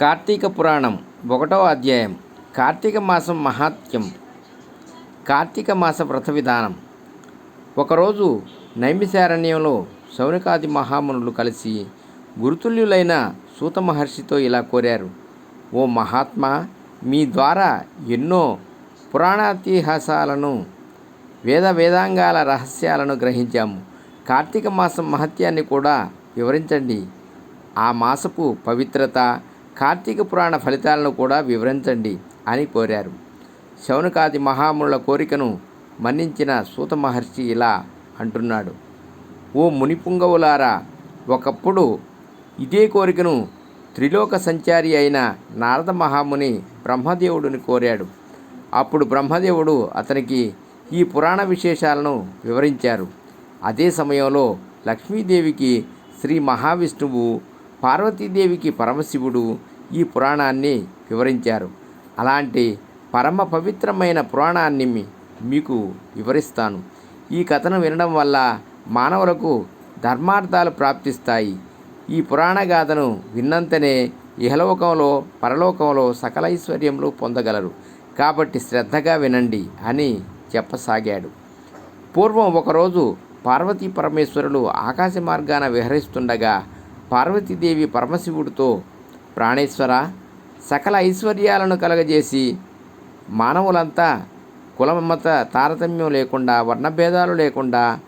కార్తీక పురాణం ఒకటవ అధ్యాయం. కార్తీక మాసం మహాత్యం కార్తీక మాస వ్రత విధానం. ఒకరోజు నైమిశారణ్యంలో శౌనికాది మహామునులు కలిసి గురుతుల్యులైన సూత మహర్షితో ఇలా కోరారు. ఓ మహాత్మా మీ ద్వారా ఎన్నో పురాణాతిహాసాలను వేద వేదాంగాల రహస్యాలను గ్రహించాము. కార్తీక మాసం మహత్యాన్ని కూడా వివరించండి. ఆ మాసపు పవిత్రత కార్తీక పురాణ ఫలితాలను కూడా వివరించండి అని కోరారు. శౌనకాది మహామునుల కోరికను మన్నించిన సూత మహర్షి ఇలా అంటున్నాడు. ఓ మునిపుంగవులారా ఒకప్పుడు ఇదే కోరికను త్రిలోక సంచారి అయిన నారద మహాముని బ్రహ్మదేవుడిని కోరాడు. అప్పుడు బ్రహ్మదేవుడు అతనికి ఈ పురాణ విశేషాలను వివరించారు. అదే సమయంలో లక్ష్మీదేవికి శ్రీ మహావిష్ణువు పార్వతీదేవికి పరమశివుడు ఈ పురాణాన్ని వివరించారు. అలాంటి పరమ పవిత్రమైన పురాణాన్ని మీకు వివరిస్తాను. ఈ కథను వినడం వల్ల మానవులకు ధర్మార్థాలు ప్రాప్తిస్తాయి. ఈ పురాణ గాథను విన్నంతనే ఇహలోకంలో పరలోకంలో సకల ఐశ్వర్యములు పొందగలరు. కాబట్టి శ్రద్ధగా వినండి అని చెప్పసాగాడు. పూర్వం ఒకరోజు పార్వతీ పరమేశ్వరులు ఆకాశ మార్గాన విహరిస్తుండగా పార్వతీదేవి పరమశివుడితో ప్రాణేశ్వర సకల ఐశ్వర్యాలను కలగజేసి మానవులంతా కులమత తారతమ్యం లేకుండా వర్ణభేదాలు లేకుండా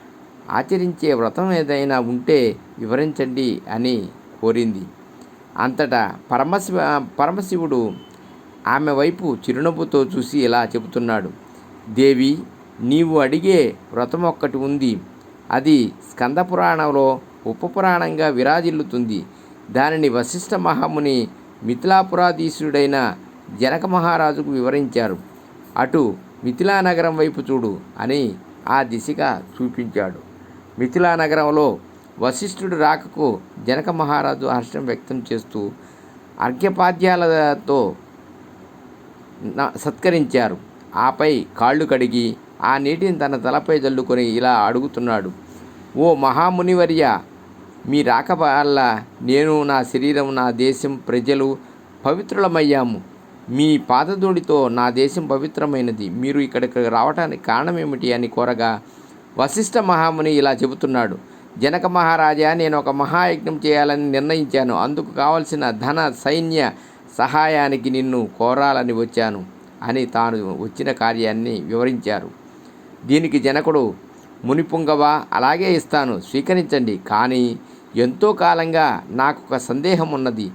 ఆచరించే వ్రతం ఏదైనా ఉంటే వివరించండి అని కోరింది. అంతటా పరమశివ పరమశివుడు ఆమె వైపు చిరునవ్వుతో చూసి ఇలా చెబుతున్నాడు దేవి నీవు అడిగే వ్రతం ఒక్కటి ఉంది. అది స్కందపురాణంలో ఉపపురాణంగా విరాజిల్లుతుంది. దానిని వశిష్ఠ మహాముని మిథిలాపురాధీశుడైన జనక మహారాజుకు వివరించారు. అటు మిథిలా నగరం వైపు చూడు అని ఆ దిశగా చూపించాడు. మిథిలా నగరంలో వశిష్ఠుడు రాకకు జనక మహారాజు హర్షం వ్యక్తం చేస్తూ అర్ఘ్యపాద్యాలతో న- సత్కరించారు. ఆపై కాళ్ళు కడిగి ఆ నీటిని తన తలపై జల్లుకొని ఇలా అడుగుతున్నాడు. ఓ మహామునివర్య మీ రాక వల్ల నేను నా శరీరం నా దేశం ప్రజలు పవిత్రులమయ్యాము. మీ పాదధూడితో నా దేశం పవిత్రమైనది. మీరు ఇక్కడికి రావటానికి కారణం ఏమిటి అని కోరగా వశిష్ఠ మహాముని ఇలా చెబుతున్నాడు. జనక మహారాజా నేను ఒక మహాయజ్ఞం చేయాలని నిర్ణయించాను. అందుకు కావలసిన ధన సైన్య సహాయానికి నిన్ను కోరాలని వచ్చాను అని తాను వచ్చిన కార్యాన్ని వివరించారు. దీనికి జనకుడు మునిపుంగవ? అలాగే ఇస్తాను. స్వీకరించండి. కానీ ఎంతో కాలంగా నాకు ఒక సందేహం ఉన్నది.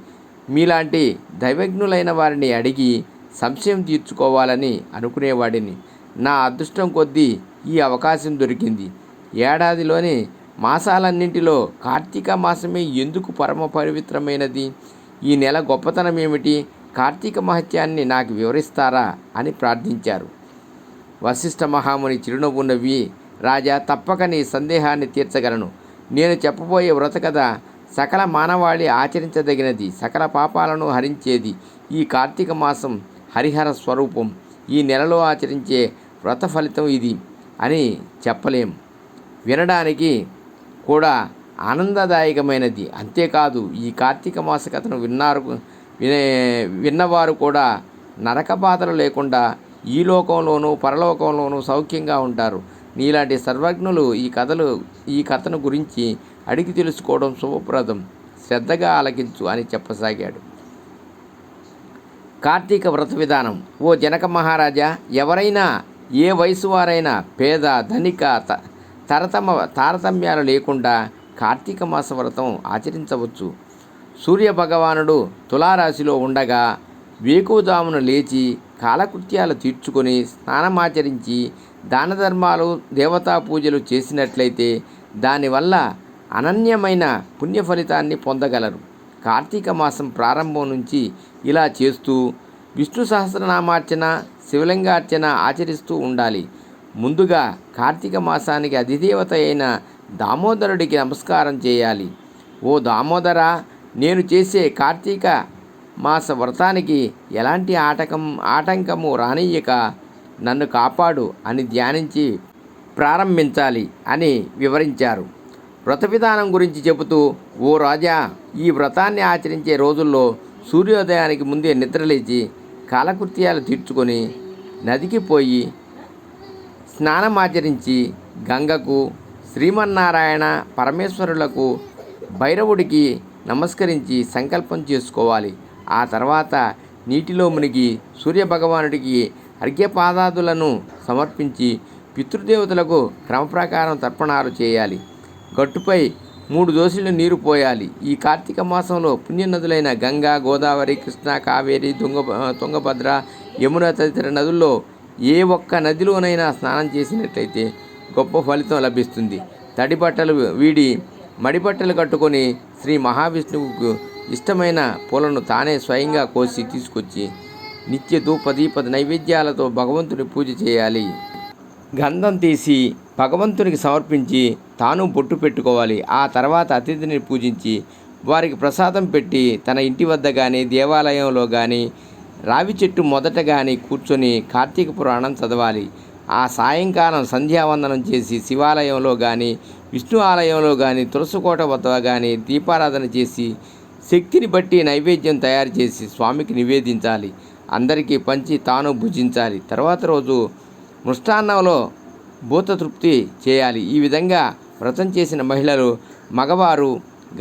మీలాంటి దైవజ్ఞులైన వారిని అడిగి సంశయం తీర్చుకోవాలని అనుకునేవాడిని. నా అదృష్టం కొద్దీ ఈ అవకాశం దొరికింది. ఏడాదిలోని మాసాలన్నింటిలో కార్తీక మాసమే ఎందుకు పరమ పవిత్రమైనది? ఈ నెల గొప్పతనం ఏమిటి? కార్తీక మహత్యాన్ని నాకు వివరిస్తారా? అని ప్రార్థించారు. వశిష్ఠ మహాముని చిరునవ్వు నవ్వి రాజా తప్పక నీ సందేహాన్ని తీర్చగలను. నేను చెప్పబోయే వ్రత కథ సకల మానవాళి ఆచరించదగినది సకల పాపాలను హరించేది. ఈ కార్తీక మాసం హరిహర స్వరూపం. ఈ నెలలో ఆచరించే వ్రత ఫలితం ఇది అని చెప్పలేం. వినడానికి కూడా ఆనందదాయకమైనది. అంతేకాదు ఈ కార్తీక మాస కథను విన్నారు వినే విన్నవారు కూడా నరక బాధలు లేకుండా ఈ లోకంలోనూ పరలోకంలోనూ సౌఖ్యంగా ఉంటారు. నీలాంటి సర్వజ్ఞులు ఈ కథలు ఈ కథను గురించి అడిగి తెలుసుకోవడం శుభప్రదం. శ్రద్ధగా ఆలకించు అని చెప్పసాగాడు. కార్తీక వ్రత విధానం. ఓ జనక మహారాజా ఎవరైనా ఏ వయసు వారైనా పేద ధనిక త- తరతమ తారతమ్యాలు లేకుండా కార్తీక మాస వ్రతం ఆచరించవచ్చు. సూర్య భగవానుడు తులారాశిలో ఉండగా వేకువజామున లేచి కాలకృత్యాలు తీర్చుకొని స్నానమాచరించి దాన ధర్మాలు దేవతా పూజలు చేసినట్లయితే దానివల్ల అనన్యమైన పుణ్య ఫలితాన్ని పొందగలరు. కార్తీక మాసం ప్రారంభం నుంచి ఇలా చేస్తూ విష్ణు సహస్రనామార్చన శివలింగార్చన ఆచరిస్తూ ఉండాలి. ముందుగా కార్తీక మాసానికి అధిదేవత అయిన దామోదరుడికి నమస్కారం చేయాలి. ఓ దామోదర నేను చేసే కార్తీక మాస వ్రతానికి ఎలాంటి ఆటకం ఆటంకము రానియ్యక నన్ను కాపాడు అని ధ్యానించి ప్రారంభించాలి అని వివరించారు. వ్రత విధానం గురించి చెబుతూ ఓ రాజా ఈ వ్రతాన్ని ఆచరించే రోజుల్లో సూర్యోదయానికి ముందే నిద్రలేచి కాలకృత్యాలు తీర్చుకొని నదికి పోయి స్నానమాచరించి గంగకు శ్రీమన్నారాయణ పరమేశ్వరులకు భైరవుడికి నమస్కరించి సంకల్పం చేసుకోవాలి. ఆ తర్వాత నీటిలో మునిగి సూర్యభగవానుడికి అర్ఘ్యపాదాదులను సమర్పించి పితృదేవతలకు క్రమప్రకారం తర్పణాలు చేయాలి. గట్టుపై మూడు దోశలు నీరు పోయాలి. ఈ కార్తీక మాసంలో పుణ్యనదులైన గంగా గోదావరి కృష్ణ కావేరి తుంగ తుంగభద్ర యమున తదితర నదుల్లో ఏ ఒక్క నదిలోనైనా స్నానం చేసినట్లయితే గొప్ప ఫలితం లభిస్తుంది. తడి బట్టలు వీడి మడి బట్టలు కట్టుకొని శ్రీ మహావిష్ణువుకు ఇష్టమైన పూలను తానే స్వయంగా కోసి తీసుకొచ్చి నిత్య ధూపదీప నైవేద్యాలతో భగవంతుని పూజ చేయాలి. గంధం తీసి భగవంతునికి సమర్పించి తాను బొట్టు పెట్టుకోవాలి. ఆ తర్వాత అతిథిని పూజించి వారికి ప్రసాదం పెట్టి తన ఇంటి వద్ద కానీ దేవాలయంలో కానీ రావి చెట్టు మొదట కానీ కూర్చొని కార్తీక పురాణం చదవాలి. ఆ సాయంకాలం సంధ్యావందనం చేసి శివాలయంలో కానీ విష్ణు ఆలయంలో కానీ తులసికోట వద్ద కానీ దీపారాధన చేసి శక్తిని బట్టి నైవేద్యం తయారు చేసి స్వామికి నివేదించాలి. అందరికీ పంచి తాను భుజించాలి. తర్వాత రోజు మృష్టాన్నంలో భూతతృప్తి చేయాలి. ఈ విధంగా వ్రతం చేసిన మహిళలు మగవారు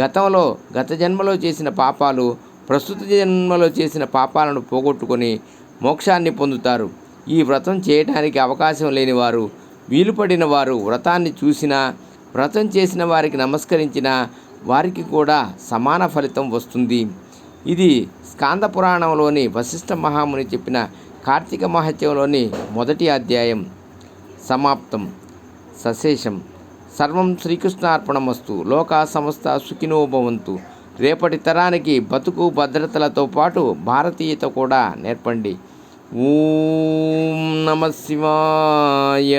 గతంలో గత జన్మలో చేసిన పాపాలు ప్రస్తుత జన్మలో చేసిన పాపాలను పోగొట్టుకొని మోక్షాన్ని పొందుతారు. ఈ వ్రతం చేయడానికి అవకాశం లేని వారు వీలుపడిన వారు వ్రతాన్ని చూసినా వ్రతం చేసిన వారికి నమస్కరించిన వారికి కూడా సమాన ఫలితం వస్తుంది. ఇది స్కాంద పురాణంలోని వశిష్ఠ మహాముని చెప్పిన కార్తీక మహత్యంలోని మొదటి అధ్యాయం. సమాప్తం. సశేషం. సర్వం శ్రీకృష్ణార్పణమస్తు. లోకా సంస్థ సుఖినో భవంతు. రేపటి తరానికి బతుకు భద్రతలతో పాటు భారతీయత కూడా నేర్పండి. ఓం నమ శివాయ.